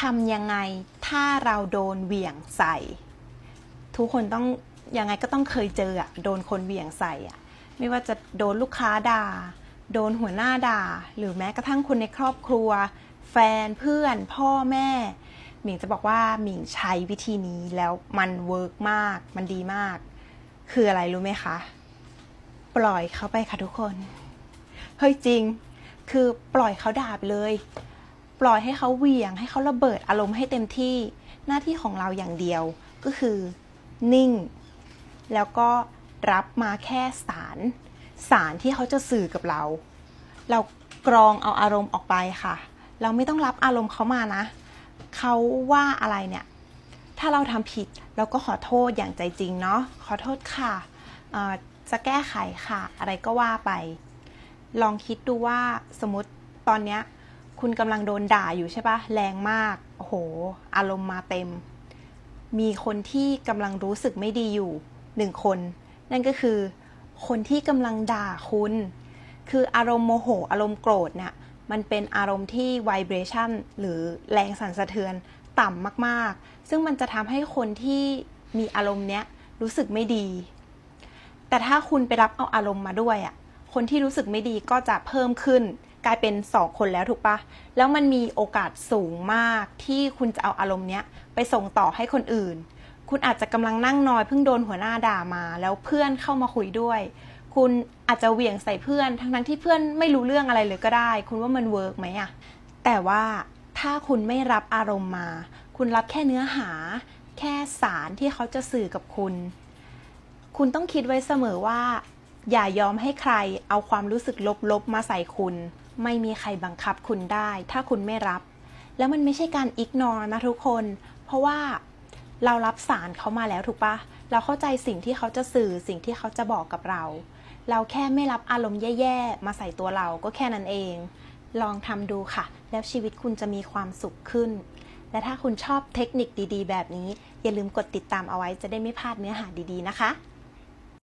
ทำยังไงถ้าเราโดนเหวี่ยงใส่ ทุกคนต้องยังไงก็ต้องเคยเจออะโดนคนเหวี่ยงใส่อะไม่ว่าจะโดนลูกค้าด่า โดนหัวหน้าด่า หรือแม้กระทั่งคนในครอบครัว แฟนเพื่อน พ่อแม่ หมิงจะบอกว่าหมิงใช้วิธีนี้แล้วมันเวิร์กมาก มันดีมาก คืออะไรรู้ไหมคะ ปล่อยเขาไปค่ะทุกคน เฮ้ยจริง คือปล่อยเขาด่าไปเลย ปล่อยให้เขาเหวี่ยง ให้เขาระเบิดอารมณ์ให้เต็มที่ หน้าที่ของเราอย่างเดียวก็คือ นิ่ง แล้วก็รับมาแค่สาร สารที่เขาจะสื่อกับเรา เรากรองเอาอารมณ์ออกไปค่ะ เราไม่ต้องรับอารมณ์เขามานะ เขาว่าอะไรเนี่ย ถ้าเราทำผิดเราก็ขอโทษอย่างใจจริงเนาะขอโทษค่ะจะแก้ไขค่ะ อะไรก็ว่าไป ลองคิดดูว่าสมมติตอนเนี้ย คุณกำลังโดนด่าอยู่ใช่ปะแรงมาก โอ้โห อารมณ์มาเต็ม มีคนที่กำลังรู้สึกไม่ดีอยู่หนึ่งคน นั่นก็คือ คนที่กำลังด่าคุณ คืออารมณ์โมโห อารมณ์โกรธเนี่ยมันเป็นอารมณ์ที่ vibration หรือแรงสั่นสะเทือนต่ำมากๆ ซึ่งมันจะทำให้คนที่มีอารมณ์เนี้ยรู้สึกไม่ดี แต่ถ้าคุณไปรับเอาอารมณ์มาด้วยอะ คนที่รู้สึกไม่ดีก็จะเพิ่มขึ้น กลายเป็นสองคนแล้วถูกปะแล้วมันมีโอกาสสูงมากที่คุณจะเอาอารมณ์เนี้ยไปส่งต่อให้คนอื่น คุณอาจจะกำลังนั่งนอยเพิ่งโดนหัวหน้าด่ามา แล้วเพื่อนเข้ามาคุยด้วย คุณอาจจะเหวี่ยงใส่เพื่อน ทั้งๆที่เพื่อนไม่รู้เรื่องอะไรเลยก็ได้ คุณว่ามันเวิร์กไหมอะแต่ว่าถ้าคุณไม่รับอารมณ์มา คุณรับแค่เนื้อหา แค่สารที่เขาจะสื่อกับคุณ คุณต้องคิดไว้เสมอว่าอย่ายอมให้ใครเอาความรู้สึกลบๆมาใส่คุณ ไม่มีใครบังคับคุณได้ ถ้าคุณไม่รับ แล้วมันไม่ใช่การอิกนอนะทุกคน เพราะว่าเรารับสารเขามาแล้วถูกปะเราเข้าใจสิ่งที่เขาจะสื่อสิ่งที่เขาจะบอกกับเรา เราแค่ไม่รับอารมณ์แย่ๆ มาใส่ตัวเราก็แค่นั้นเอง ลองทำดูค่ะ แล้วชีวิตคุณจะมีความสุขขึ้น และถ้าคุณชอบเทคนิคดีๆ แบบนี้ อย่าลืมกดติดตามเอาไว้จะได้ไม่พลาดเนื้อหาดีๆนะคะ